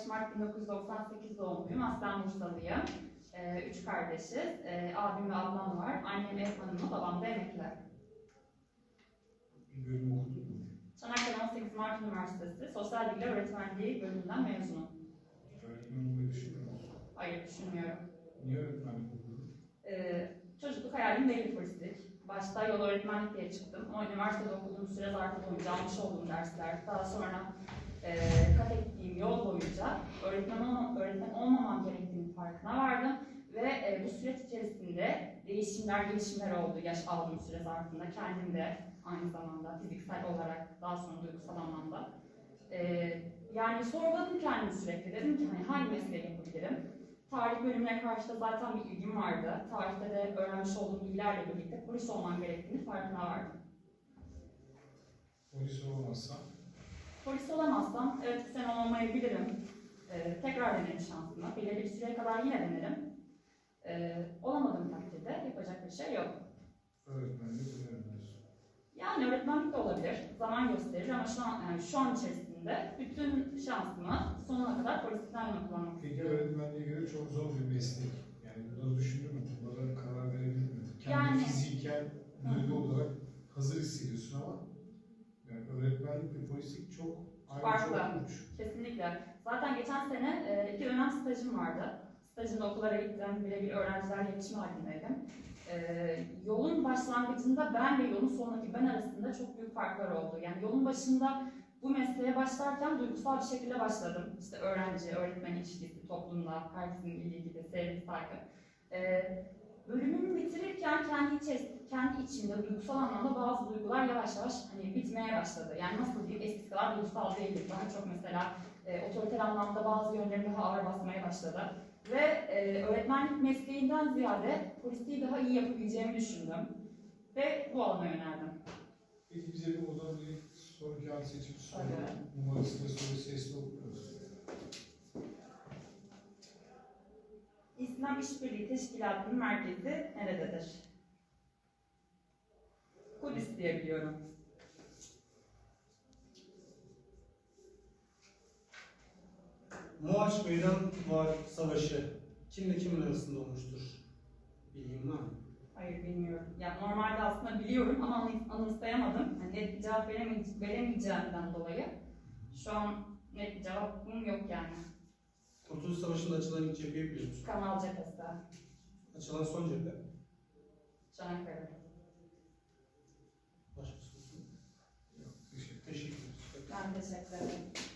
5 Mart 1998 doğumluyum. Aslen Bursalıyım. Ee, üç kardeşiz. Ee, abim ve ablam var. Annem ev hanımı, babam da emekli. Bölüm okudun mu? Çanakkale 18 Mart Üniversitesi Sosyal Bilgiler Öğretmenliği bölümünden mezunum. Öğretmen olmayı düşünüyor musun? Hayır düşünmüyorum. Niye öğretmenlik okudun? Ee, çocukluk hayalim değil polislik. Başta yol öğretmenlik diye çıktım ama üniversitede okuduğum süre zarfı boyunca almış olduğum dersler, daha sonra e, kat ettiğim yol boyunca öğretmen, olma, öğretmen olmamam gerektiğini farkına vardım. Ve e, bu süreç içerisinde değişimler, gelişimler oldu yaş aldığım süre zarfında. Kendim de aynı zamanda fiziksel olarak, daha sonra duygusal anlamda. E, yani sorguladım kendimi sürekli. Dedim ki hani hangi mesleği yapabilirim? Tarih bölümüne karşı da zaten bir ilgim vardı. Tarihte de öğrenmiş olduğum bilgilerle birlikte polis olmam gerektiğini farkına vardım. Polis olamazsan Polis olamazsam, evet bu sene olamayabilirim. Ee, tekrar denerim şansımı. Belirli bir süreye kadar yine denerim. Ee, olamadığım takdirde yapacak bir şey yok. öğretmenlik öğrenmiyorsun. Yani öğretmenlik de olabilir. Zaman gösterir ama şu an, yani şu an içerisinde bütün şansımı sonuna kadar polislikten yana kullanmak Peki istiyorum. öğretmenliğe göre çok zor bir meslek. Yani bunları düşündün mü? Bunlara karar verebildin mi? Kendi Yani- fiziken, duygu olarak hazır hissediyorsun ama yani öğretmenlik ve polislik çok ayrı Farklı. çok uç. Kesinlikle. Zaten geçen sene e, iki dönem stajım vardı. Stajında okullara gittim, birebir öğrencilerle iletişim halindeydim. E, yolun başlangıcında ben ve yolun sonundaki ben arasında çok büyük farklar oldu. Yani yolun başında bu mesleğe başlarken duygusal bir şekilde başladım. İşte öğrenci, öğretmen ilişkisi, toplumla, herkesin ilgili, sevgi, saygı. E, bölümümü bitirirken kendi içerisinde, kendi içimde duygusal anlamda bazı duygular yavaş yavaş hani bitmeye başladı. Yani nasıl diyeyim eskisi kadar duygusal değildim. Daha çok mesela otoriter anlamda bazı yönlerim daha ağır basmaya başladı. Ve e, öğretmenlik mesleğinden ziyade polisliği daha iyi yapabileceğimi düşündüm. Ve bu alana yöneldim. Peki bize bir odan bir soru kağıdı seçip sorun. Tabii. Numarasını soru sesli okuyoruz. İslam İşbirliği Teşkilatı'nın merkezi nerededir? Kudüs diye biliyorum. Muaç Meydan var Savaşı kimle kimin arasında olmuştur? Bilgin var mı? Hayır bilmiyorum. Ya normalde aslında biliyorum ama anı- anımsayamadım. Yani net bir cevap veremeye- veremeyeceğimden dolayı. Şu an net bir cevabım yok yani. Kurtuluş Savaşı'nda açılan ilk cepheyi biliyor musun? Kanal cephesi, Açılan son cephe. Çanakkale. Başka sorusu yok. Teşekkür ederiz. Ben teşekkür ederim.